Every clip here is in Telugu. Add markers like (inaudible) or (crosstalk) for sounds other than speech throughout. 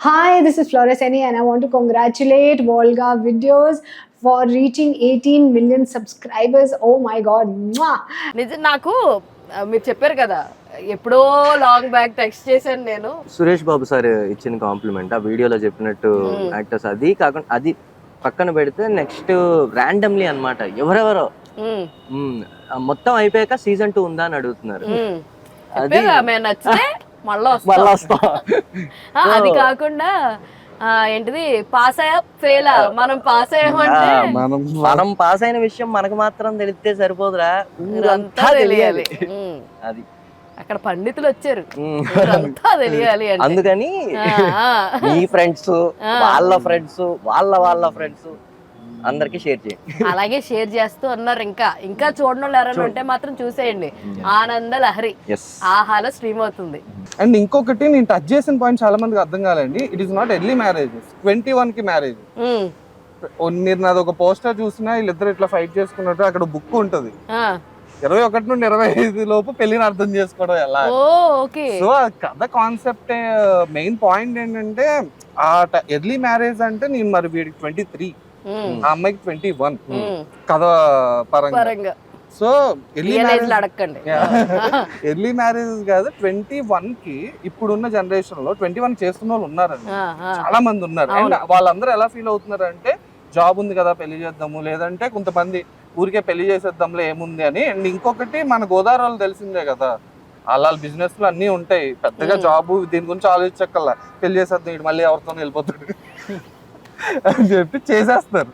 Hi, this is Floreseni, and I want to congratulate Volga Videos for reaching 18 million subscribers. Oh my god. Mwah. నిజం నాకు మీరు చెప్పారు కదా ఎప్పుడో లాంగ్ బ్యాక్ టెక్స్ట్ చేశాను నేను సురేష్ బాబు సార్ ఇచ్చిన కాంప్లిమెంట్ ఆ వీడియోలో చెప్పినట్టు యాక్టర్స్ అది కాకుండా అది పక్కన పెడితే నెక్స్ట్ ర్యాండమ్లీ అన్నమాట ఎవరెవరో మ్మ్. ఆ మొత్తం అయిపోయాక సీజన్ టూ ఉందా అని అడుగుతున్నారు. అది నచ్చితే మళ్ళీ వస్తాం (laughs) అది కాకుండా ఆ, ఏంటిది పాస్ అయ్యా ఫెయిల్ మనం పాస్ అయ్యామంటే మనం మనం పాస్ అయిన విషయం మనకు మాత్రం తెలిస్తే సరిపోదురా. ఊరంతా ఊరంతా తెలియాలి. అది. అక్కడ పండితులు వచ్చారు. ఊరంతా తెలియాలి అంటే. అందుకని. (laughs) మీ ఫ్రెండ్స్. వాళ్ళ ఫ్రెండ్స్ వాళ్ళ వాళ్ళ ఫ్రెండ్స్ అందరికి షేర్ చేయండి. అలాగే షేర్ చేస్తూ ఉన్నారు ఇంకా. ఇంకా చూడడం ఎవరైనా ఉంటే మాత్రం చూసేయండి. ఆనంద లహరి. ఆహాలో స్ట్రీమ్ అవుతుంది. అండ్ ఇంకొకటి నేను టచ్ చేసిన పాయింట్ చాలా మందికి అర్థం కాలండి it is not early marriage twenty వన్కి మ్యారేజ్ మీరు నాది ఒక పోస్టర్ చూసినా వీళ్ళిద్దరు ఇట్లా ఫైట్ చేసుకున్నట్టు అక్కడ బుక్ ఉంటది. ఇరవై ఒకటి నుండి ఇరవై ఐదు లోపు పెళ్ళిని అర్థం చేసుకోవడం ఎలా? సో ఆ కథ కాన్సెప్ట్ మెయిన్ పాయింట్ ఏంటంటే ఆ ఎర్లీ మ్యారేజ్ అంటే నేను మరి వీడికి ట్వంటీ త్రీ ఆ అమ్మాయికి ట్వంటీ వన్. కథ పరంగా. సో ఎర్లీ మ్యారేజ్లో అడగండి ఎర్లీ మ్యారేజ్ కాదు ట్వంటీ వన్కి ఇప్పుడున్న జనరేషన్లో ట్వంటీ వన్ చేస్తున్న వాళ్ళు ఉన్నారండి. చాలా మంది ఉన్నారు. అండ్ వాళ్ళందరూ ఎలా ఫీల్ అవుతున్నారు అంటే జాబ్ ఉంది కదా పెళ్ళి చేద్దాము. లేదంటే కొంతమంది ఊరికే పెళ్ళి చేసేద్దాంలో ఏముంది అని. అండ్ ఇంకొకటి మన గోదావరి వాళ్ళు తెలిసిందే కదా వాళ్ళ బిజినెస్లో అన్ని ఉంటాయి. పెద్దగా జాబ్ దీని గురించి ఆలోచించక్కల్లా పెళ్ళి చేసేద్దాం ఇటు మళ్ళీ ఎవరితో వెళ్ళిపోతాడు. అని చెప్పి చేసేస్తారు.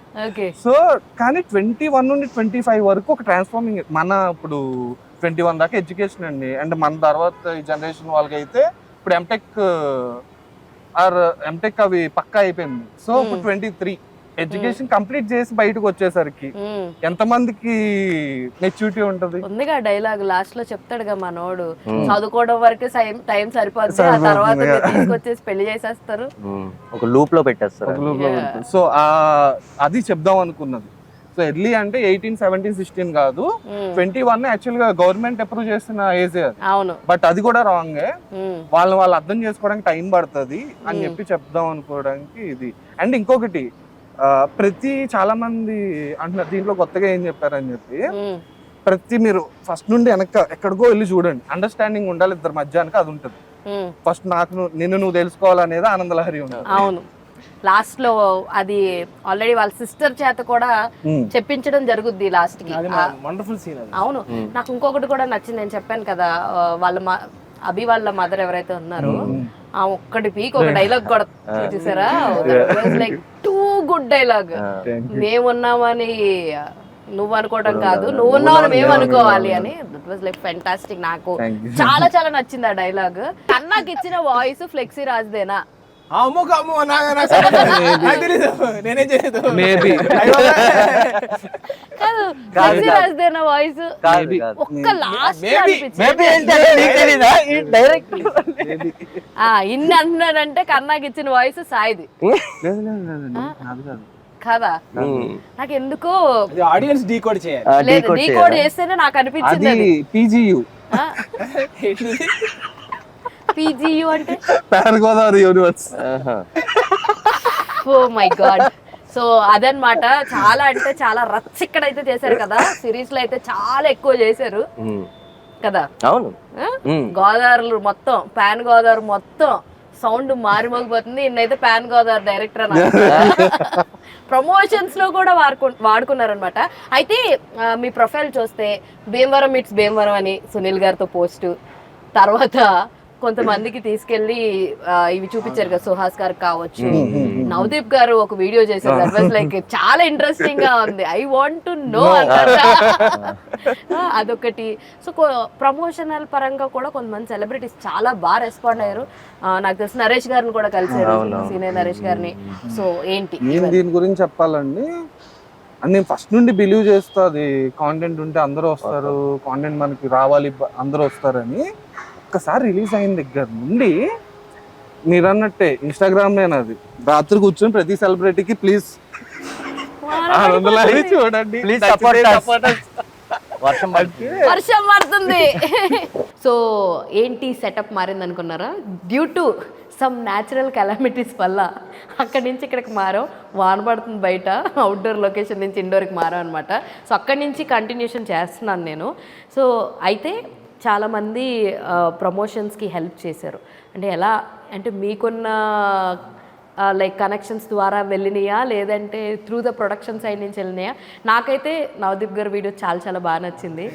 సో కానీ ట్వంటీ వన్ నుండి ట్వంటీ ఫైవ్ వరకు ఒక ట్రాన్స్ఫార్మింగ్ మన ఇప్పుడు ట్వంటీ వన్ దాకా ఎడ్యుకేషన్ అండి. అండ్ మన తర్వాత ఈ జనరేషన్ వాళ్ళకి అయితే ఇప్పుడు ఎంటెక్ ఆర్ ఎంటెక్ అవి పక్కా అయిపోయింది. సో ఇప్పుడు ట్వంటీ త్రీ. ఎడ్యుకేషన్ కంప్లీట్ చేసి బయటకు వచ్చేసరికి ఉమ్. ఎంతమందికి మెచ్యూరిటీ ఉంటది ఉందిగా డైలాగ్ లాస్ట్లో చెప్తాడుగా మనోడు. చదువుకోవడం వరకు టైం ఆ సరిపోతుంది, తర్వాత. తీసుకొచ్చేసి పెళ్ళి చేసేస్తారు. ఒక లూప్లో పెట్టేస్తారు. సో అది చెప్దాం అనుకున్నది సో ఎర్లీ అంటే ఎయిటీన్ సెవెంటీన్ సిక్స్టీన్ కాదు. ట్వంటీ వన్ యాక్చువల్గా గవర్నమెంట్ అప్రూవ్ చేసిన ఏజ్ అవును బట్ అది కూడా రాంగే. వాళ్ళని వాళ్ళు అర్థం చేసుకోవడానికి టైం పడుతుంది అని. చెప్పి చెప్దాం అనుకోవడానికి ఇది అండ్ ఇంకొకటి ప్రతి చాలా మంది అంటున్నారు దీంట్లో కొత్తగా ఏం చెప్పారని చెప్పి. ప్రతి మీరు ఫస్ట్ నుండి వెనక ఎక్కడికో వెళ్ళి చూడండి. అండర్స్టాండింగ్ ఉండాలి ఇద్దరు మధ్యానికి అది ఉంటుంది. ఫస్ట్ నాకు నువ్వు- నిన్ను నువ్వు తెలుసుకోవాలనేది ఆనందలహరి ఉంటుంది. అవును. లాస్ట్లో అది ఆల్రెడీ వాళ్ళ సిస్టర్ చేత కూడా. చెప్పించడం జరుగుద్ది లాస్ట్కి వండర్ఫుల్ సీన్ అది. అవును. నాకు ఇంకొకటి కూడా నచ్చింది నేను చెప్పాను కదా వాళ్ళ మా అభి వాళ్ళ మదర్ ఎవరైతే ఉన్నారో ఆ ఒక్కటి పీక్ ఒక డైలాగ్ కూడా చూసారా? Like good dialogue. మేమున్నామని నువ్వు అనుకోవడం కాదు నువ్వు ఉన్నావని మేము అనుకోవాలి అని. దట్ వాజ్ లైక్ ఫెంటాస్టిక్ నాకు. చాలా చాలా నచ్చింది ఆ డైలాగ్. అన్నకి ఇచ్చిన వాయిస్ ఫ్లెక్సీ రాజదేనా? అమ్మో అమ్మో నాకు తెలీదు. నేనే చేయలేదు. మేబీ కాదు ఫ్లెక్సీ రాజదేనా వాయిస్. కాదు, కాదు. ఒక్క లాస్ట్ Maybe, Maybe ఏంటంటే నీకు తెలీదా? ఈ direct. (laughs) ఆ ఇన్ని అంటున్నాడంటే కన్నాకి ఇచ్చిన వాయిస్ సాయిది. లేదు లేదు లేదు నాది కాదు. కదా? మ్మ్. నాకు ఎందుకో ఆడియన్స్ డీకోడ్ చేయాలి. డీకోడ్? చేస్తేనే నాకు అనిపించింది పీజీయు (laughs) పీజీయు అంటే? పేరు Godavari universe. Oh my god. So అదనమాట చాలా అంటే చాలా రచ్చ ఇక్కడైతే చేశారు కదా. సిరీస్లో అయితే చాలా ఎక్కువ చేశారు. కదా? అవును. గోదావరి మొత్తం పాన్ గోదావరి మొత్తం సౌండ్ మారిమోగిపోతుంది. ఇన్నైతే పాన్ గోదావరి డైరెక్టర్ ప్రమోషన్స్లో కూడా వాడుకు వాడుకున్నారనమాట అయితే మీ ప్రొఫైల్ చూస్తే భీమవరం మీట్స్ భీమవరం అని సునీల్ గారితో పోస్ట్ తర్వాత కొంతమందికి తీసుకెళ్ళి ఇవి చూపించారు కదా సుహాస్ గారు కావచ్చు. నవదీప్ గారు ఒక వీడియో చేశారు దట్ వాజ్ లైక్ చాలా ఇంట్రెస్టింగ్గా ఉంది. ఐ వాంట్ టు నో అదొకటి. సో ప్రమోషనల్ పరంగా కూడా కొంతమంది సెలబ్రిటీస్ చాలా బాగా రెస్పాండ్ అయ్యారు. నాకు తెలిసి నరేష్ గారిని కూడా కలిసారు. సీనియర్ నరేష్ గారిని. సో ఏంటి? నేను దీని గురించి చెప్పాలండి. నేను ఫస్ట్ నుండి బిలీవ్ చేస్తా అది కాంటెంట్ ఉంటే అందరూ వస్తారు కాంటెంట్ మనకి రావాలి అందరూ వస్తారని. ఒక్కసారి రిలీజ్ అయిన దగ్గర నుండి మీరు అన్నట్టే ఇన్స్టాగ్రామ్ అది. రాత్రి కూర్చొని ప్రతి సెలబ్రిటీకి ప్లీజ్. ఆరు వందల ఐదు చూడండి. వర్షం పడుతుంది. వర్షం పడుతుంది. సో ఏంటి సెటప్ మారింది అనుకున్నారా due to some natural calamities వల్ల అక్కడి నుంచి ఇక్కడికి మారాం. వాన పడుతుంది బయట. అవుట్డోర్ లొకేషన్ నుంచి ఇండోర్కి మారాం అనమాట సో అక్కడి నుంచి కంటిన్యూషన్ చేస్తున్నాను నేను. సో అయితే చాలామంది ప్రమోషన్స్కి హెల్ప్ చేశారు. అంటే ఎలా అంటే మీకున్న లైక్ కనెక్షన్స్ ద్వారా వెళ్ళినాయా? లేదంటే త్రూ ద ప్రొడక్షన్ సైడ్ నుంచి వెళ్ళినాయా? నాకైతే నవదీప్ గారి వీడియో చాలా చాలా బాగా నచ్చింది.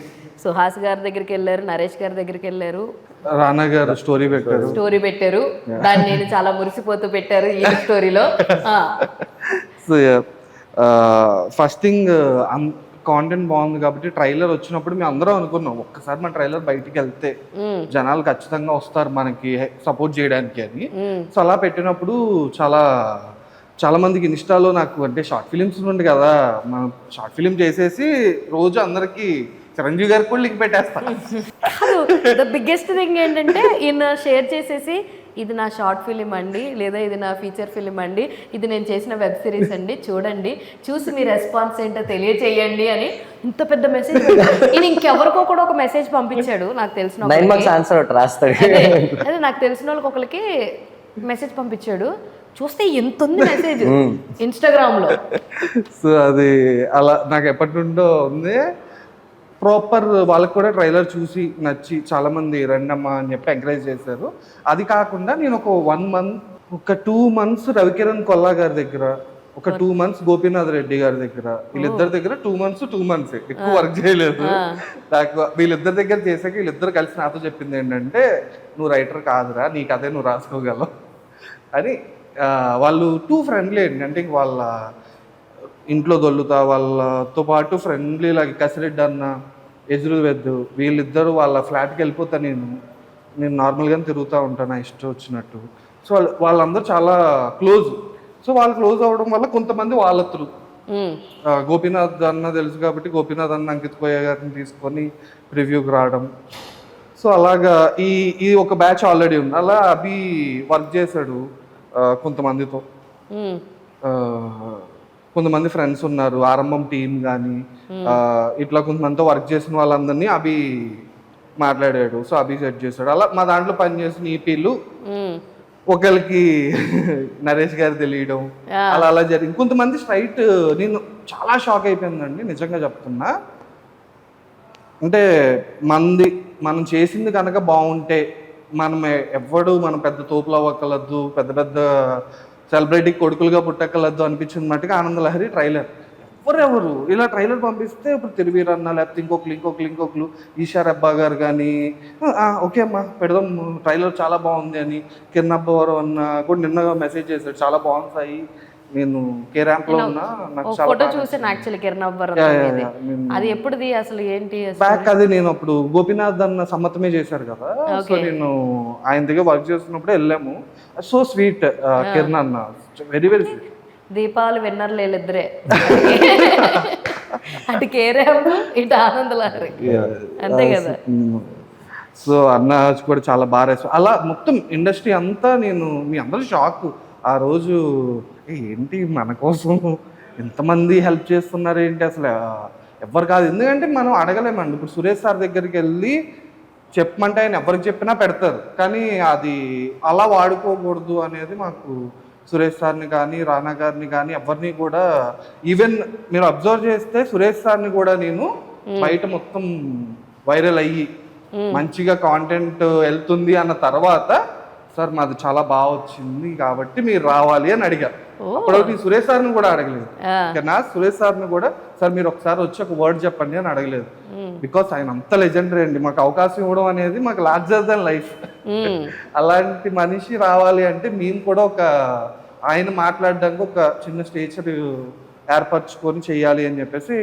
సుహాస్ గారి దగ్గరికి వెళ్ళారు నరేష్ గారి దగ్గరికి వెళ్ళారు. రానా గారు స్టోరీ పెట్టారు. స్టోరీ పెట్టారు. దాన్ని నేను చాలా మురిసిపోతూ పెట్టారు ఈ స్టోరీలో ఫస్ట్ థింగ్ కాంటెంట్ బాగుంది కాబట్టి ట్రైలర్ వచ్చినప్పుడు మేము అందరం అనుకున్నాం ఒక్కసారి మన ట్రైలర్ బయటికి వెళ్తే జనాలు ఖచ్చితంగా వస్తారు మనకి సపోర్ట్ చేయడానికి అని. సో అలా పెట్టినప్పుడు చాలా చాలా మందికి ఇన్స్టాలో నాకు అంటే షార్ట్ ఫిలిమ్స్ నుండి కదా మనం షార్ట్ ఫిలిం చేసేసి రోజు అందరికి చిరంజీవి గారికి కూడా లింక్ పెట్టేస్తాం. కాదు ద బిగ్గెస్ట్ థింగ్ ఏంటంటే ఈయన షేర్ చేసేసి ఇది నా షార్ట్ ఫిలిం అండి లేదా ఇది నా ఫీచర్ ఫిలిం అండి ఇది నేను చేసిన వెబ్ సిరీస్ అండి చూడండి. చూసి మీ రెస్పాన్స్ ఏంటో తెలియచేయండి అని ఇంత పెద్ద మెసేజ్ ఈయన ఇంకెవరికో కూడా ఒక మెసేజ్ పంపించాడు నాకు తెలిసిన అదే అదే నాకు తెలిసిన వాళ్ళకి ఒకరికి మెసేజ్ పంపించాడు. చూస్తే ఎంత ఉంది మెసేజ్ ఇన్స్టాగ్రామ్లో. సో అది అలా నాకు ఎప్పటి నుండో ఉంది. ప్రాపర్ వాళ్ళకి కూడా ట్రైలర్ చూసి నచ్చి చాలా మంది రండమ్మా అని చెప్పి ఎంకరేజ్ చేశారు. అది కాకుండా నేను ఒక వన్ మంత్ ఒక టూ మంత్స్ రవికిరణ్ కొల్లా గారి దగ్గర ఒక టూ మంత్స్ గోపీనాథ్ రెడ్డి గారి దగ్గర వీళ్ళిద్దరి దగ్గర టూ మంత్స్ టూ మంత్స్. ఎక్కువ వర్క్ చేయలేదు. నాకు వీళ్ళిద్దరి దగ్గర చేసాక వీళ్ళిద్దరు కలిసి నాతో చెప్పింది ఏంటంటే నువ్వు రైటర్ కాదురా నీ కథే నువ్వు రాసుకోగలవు. అని వాళ్ళు టూ ఫ్రెండ్లీ ఇంక వాళ్ళ ఇంట్లో దొల్లుతా వాళ్ళతో పాటు ఫ్రెండ్లీ లాగా కసిరెడ్డి అన్న ఎదురువెద్దు వీళ్ళిద్దరూ వాళ్ళ ఫ్లాట్కి వెళ్ళిపోతా నేను నేను నార్మల్గానే తిరుగుతూ ఉంటాను నా ఇష్టం వచ్చినట్టు. సో వాళ్ళు వాళ్ళందరూ చాలా క్లోజ్ సో వాళ్ళు క్లోజ్ అవ్వడం వల్ల కొంతమంది వాళ్ళ త్రూ గోపీనాథ్ అన్న తెలుసు కాబట్టి గోపీనాథ్ అన్న అంకిత్ కోయ గారిని తీసుకొని రివ్యూకి రావడం. సో అలాగా ఈ ఈ ఒక బ్యాచ్ ఆల్రెడీ ఉంది. అలా అభి వర్క్ చేశాడు కొంతమందితో. కొంతమంది ఫ్రెండ్స్ ఉన్నారు ఆరంభం టీం కానీ ఇట్లా కొంతమందితో వర్క్ చేసిన వాళ్ళందరినీ అభి మాట్లాడాడు సో అభి సెట్ చేశాడు అలా మా దాంట్లో పనిచేసిన ఈపీలు. ఒకరికి (laughs) నరేష్ గారు తెలియడం. అలా అలా జరిగింది కొంతమంది స్ట్రైట్ నేను చాలా షాక్ అయిపోయిందండి నిజంగా చెప్తున్నా అంటే మంది మనం చేసింది కనుక బాగుంటే మనం ఎవ్వడు మనం పెద్ద తోపులు అవ్వకలద్దు పెద్ద పెద్ద సెలబ్రిటీ కొడుకులుగా పుట్టకలద్దు అనిపించింది మట్టుగా ఆనందలహరి ట్రైలర్. ఎవరెవరు? ఇలా ట్రైలర్ పంపిస్తే ఇప్పుడు తిరువీరన్న లేకపోతే ఇంకొకరు ఇంకొకరు ఇంకొకరు ఈషా రెబ్బా గారు కానీ ఓకే అమ్మా పెడదాం ట్రైలర్ చాలా బాగుంది అని కిరణబ్బవరం అన్న కూడా నిన్న మెసేజ్ చేశాడు చాలా బాగుంది సాయి. నేను కే ర్యాంప్లో ఉన్నా నాకు ఫోటో చూసాను యాక్చువల్లీ కిరణ్ అవ్వర్ యా, యా, యా. నేను- అది ఎప్పుడుది అసలు ఏంటి? బ్యాక్ అది నేను అప్పుడు గోపీనాథ్ అన్న సమ్మతమే చేశారు కదా. సో నేను ఆయన దగ్గర వర్క్ చేస్తున్నప్పుడు వెళ్ళాము. సో స్వీట్ కిరణ్ అన్న. Very very sweet Deepavali winner లేళ్ళిద్దరే అటు కేరేమ్ ఇటు ఆనందలహరి అంతే కదా. సో అన్న కూడా చాలా బాగా అలా మొత్తం ఇండస్ట్రీ అంతా నేను మీ అందరూ షాక్ ఆ రోజు "ఏ, ఏంటి మన కోసం ఎంతమంది హెల్ప్ చేస్తున్నారు ఏంటి అసలు? ఆ, ఎవ్వరు కాదు. ఎందుకంటే మనం అడగలేమండి. ఇప్పుడు సురేష్ సార్ దగ్గరికి వెళ్ళి చెప్పమంటే ఆయన ఎవరికి చెప్పినా పెడతారు. కానీ అది అలా వాడుకోకూడదు అనేది మాకు సురేష్ సార్ని కానీ రానా గారిని కానీ ఎవరిని కూడా ఈవెన్ మీరు అబ్జర్వ్ చేస్తే సురేష్ సార్ని కూడా నేను బయట మొత్తం వైరల్ అయ్యి మంచిగా కాంటెంట్ వెళ్తుంది అన్న తర్వాత సార్ మాది చాలా బాగా వచ్చింది కాబట్టి మీరు రావాలి అని అడిగారు. అప్పటికి సురేష్ సార్ని కూడా అడగలేదు. నా సురేష్ సార్ని కూడా సార్ మీరు ఒకసారి వచ్చి ఒక వర్డ్ చెప్పండి అని అడగలేదు. బికాస్ ఆయన అంత లెజెండరీ అండి. మాకు అవకాశం ఇవ్వడం అనేది మాకు లార్జర్ దెన్ లైఫ్ అలాంటి మనిషి రావాలి అంటే మేము కూడా ఒక ఆయన మాట్లాడడానికి ఒక చిన్న స్టేచర్ ఏర్పరచుకొని చేయాలి అని చెప్పేసి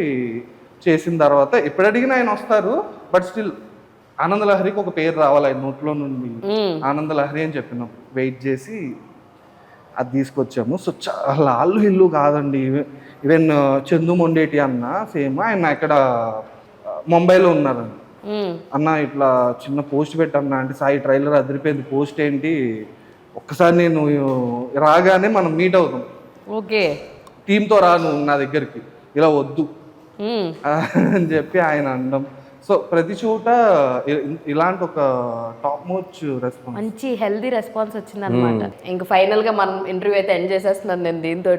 చేసిన తర్వాత ఎప్పుడు అడిగినా ఆయన వస్తారు. బట్ స్టిల్ ఆనందలహరికి ఒక పేరు రావాలి నోట్లో నుండి. ఉమ్. ఆనందలహరి అని చెప్పినాం. వెయిట్ చేసి అది తీసుకొచ్చాము. సో చాలా అల్లు ఇల్లు కాదండి. ఈవెన్ చందు మొండేటి అన్న సేమ్ ఆయన ఇక్కడ ముంబైలో ఉన్నారండి. అన్న ఇట్లా చిన్న పోస్ట్ పెట్టన్నా అంటే సాయి ట్రైలర్ అదిరిపోయింది. పోస్ట్ ఏంటి? ఒక్కసారి నేను రాగానే మనం మీట్ అవుతాం. ఓకే. టీంతో రాను నా దగ్గరికి. ఇలా వద్దు. అని చెప్పి ఆయన అనడం సో ప్రతి చోట ఇలాంటి ఒక టాప్ మోచ్ రెస్పాన్స్. మంచి హెల్దీ రెస్పాన్స్ వచ్చింది అనమాట ఇంక ఫైనల్గా మనం ఇంటర్వ్యూ అయితే ఎండ్ చేసేస్తున్నాను నేను దీంతో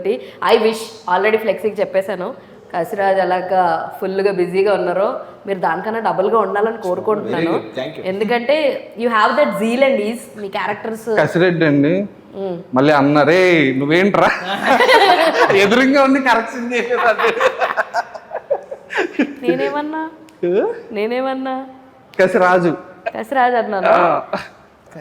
ఐ విష్ ఆల్రెడీ ఫ్లెక్సీకి చెప్పేశాను. కసిరాజ్ అలాగా ఫుల్గా బిజీగా ఉన్నారో మీరు దానికన్నా డబుల్గా ఉండాలని కోరుకుంటున్నాను. ఎందుకంటే you have that zeal and is me characters. Kasireddy అండి. మళ్ళీ అన్నారే నువ్వేంట్రా? ఎదురుగా ఉండి కరెక్షన్ చేసేది నేనేమన్నా? నేనేమన్నా? కసిరాజు. కసిరాజ్ అన్నాను?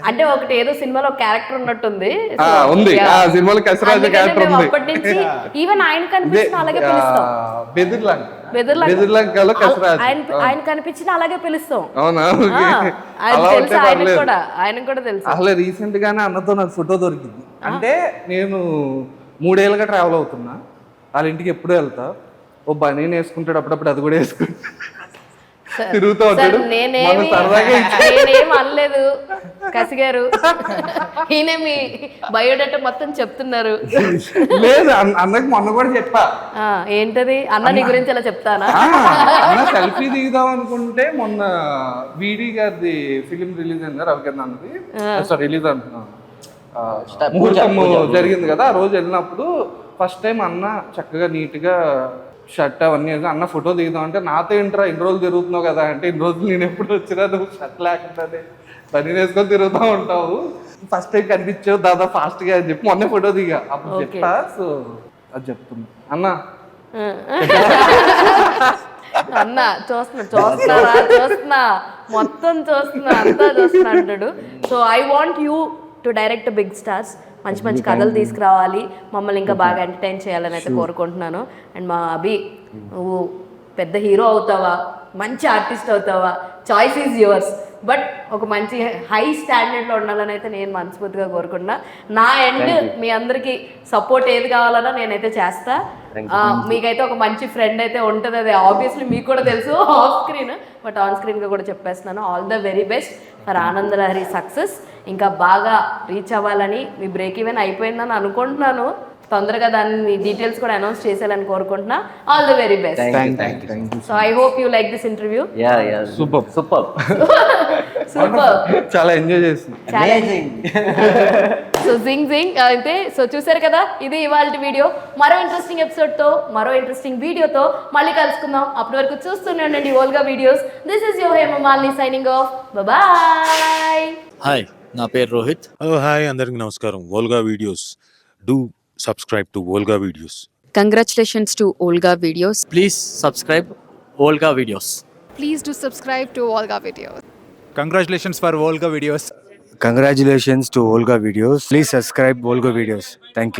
అంటే ఒకటి ఏదో సినిమాలో ఒక క్యారెక్టర్ ఉన్నట్టుంది. ఆ, ఉంది. ఆ సినిమాలో కసిరాజు క్యారెక్టర్ ఉంది. అప్పటి నుంచి ఈవెన్ ఆయన కనిపించిన అలాగే పిలుస్తాం. బెదిర్లంక. బెదర్లంక. బెదిర్లంకలో కసిరాజు. ఆయన ఆయన కనిపించిన అలాగే పిలుస్తాం. అవునా. ఆయన తెలుసు పర్లేదు. కూడా ఆయనకు కూడా తెలుసు. అసలు రీసెంట్ గానే అన్నతో నాకు ఫోటో దొరికింది. అంటే నేను మూడేళ్ళుగా ట్రావెల్ అవుతున్నా. వాళ్ళ ఇంటికి ఎప్పుడు వెళ్తా. ఓ బనీన్ వేసుకుంటాడు అప్పుడప్పుడు అది కూడా వేసుకుంటా. తిరుగుతూ ఉంటాడు. నేనేమి నేనేం అనలేదు. కసిగారు. ఈయన మీ బయోడేటా మొత్తం చెప్తున్నారు. లేదు అన్నకి మొన్న కూడా చెప్పా. ఆ, ఏంటది? అన్న నీ గురించి అలా చెప్తానా? అన్న సెల్ఫీ దిగుదాం అనుకుంటే మొన్న వీడి గారిది ఫిలిం రిలీజ్ అయింది రవికర్ణ అన్నది. సారీ రిలీజ్ అంటున్నాను. ముహూర్తం జరిగింది కదా ఆ రోజు వెళ్ళినప్పుడు ఫస్ట్ టైం అన్న చక్కగా నీట్గా షర్ట్ అవన్నీ అన్న ఫోటో దిగుదాం అంటే నాతో ఏంట్రా ఇన్ని రోజులు తిరుగుతున్నావు కదా అంటే ఇన్ని రోజులు నేను ఎప్పుడు వచ్చినా నువ్వు షర్ట్ లేకుండానే పని వేసుకొని తిరుగుతూ ఉంటావు. ఫస్ట్ టైం కనిపించావు దాదా ఫాస్ట్గా అని చెప్పి మొన్న ఫోటో దిగా. అప్పుడు చెప్తా సో అది చెప్తున్నా. అన్న. అన్న చూస్తున్నా చూస్తున్నారా చూస్తున్నా. మొత్తం చూస్తున్నా అంతా చూస్తున్నా అంటాడు. So I want you to direct big stars మంచి మంచి కథలు తీసుకురావాలి. మమ్మల్ని ఇంకా బాగా ఎంటర్టైన్ చేయాలని అయితే కోరుకుంటున్నాను. అండ్ మా అభి నువ్వు పెద్ద హీరో అవుతావా? మంచి ఆర్టిస్ట్ అవుతావా? చాయిస్ ఈజ్ యువర్స్ బట్ ఒక మంచి హై స్టాండర్డ్లో ఉండాలని అయితే నేను మనస్ఫూర్తిగా కోరుకుంటున్నా. నా ఎండ్ మీ అందరికీ సపోర్ట్ ఏది కావాలన్నా నేనైతే చేస్తా. మీకైతే ఒక మంచి ఫ్రెండ్ అయితే ఉంటుంది. అది ఆబ్వియస్లీ మీకు కూడా తెలుసు ఆఫ్ స్క్రీన్ బట్ ఆన్ స్క్రీన్గా కూడా చెప్పేస్తున్నాను. All the very best for Anandalahari success ఇంకా బాగా రీచ్ అవ్వాలని మీ బ్రేక్ ఈవెన్ అయిపోయిందని అనుకుంటున్నాను. తొందరగా దాన్ని డీటెయిల్స్ కూడా అనౌన్స్ చేసేయాలని కోరుకుంటున్నా. All the very best so I hope you like this interview yeah yeah super super super చాలా ఎంజాయ్ చేసింది అమేజింగ్ సో జింగ్ జింగ్ అయితే సో చూసారు కదా ఇది ఇవాళ వీడియో మరో ఇంట్రెస్టింగ్ ఎపిసోడ్తో మరో ఇంట్రెస్టింగ్ వీడియోతో మళ్ళీ కలుసుకుందాం. అప్పటి వరకు చూస్తూనే ఉండండి Olga videos this is your Hemamalini signing off bye hi నా పేరు రోహిత్ హలో హాయ్ అందరికి నమస్కారం Olga videos do subscribe to Olga videos Congratulations to Olga Videos. Please subscribe Olga videos please do subscribe to Olga Videos. Congratulations for Volga videos. Congratulations to Olga Videos. Please subscribe Olga Videos. Thank you.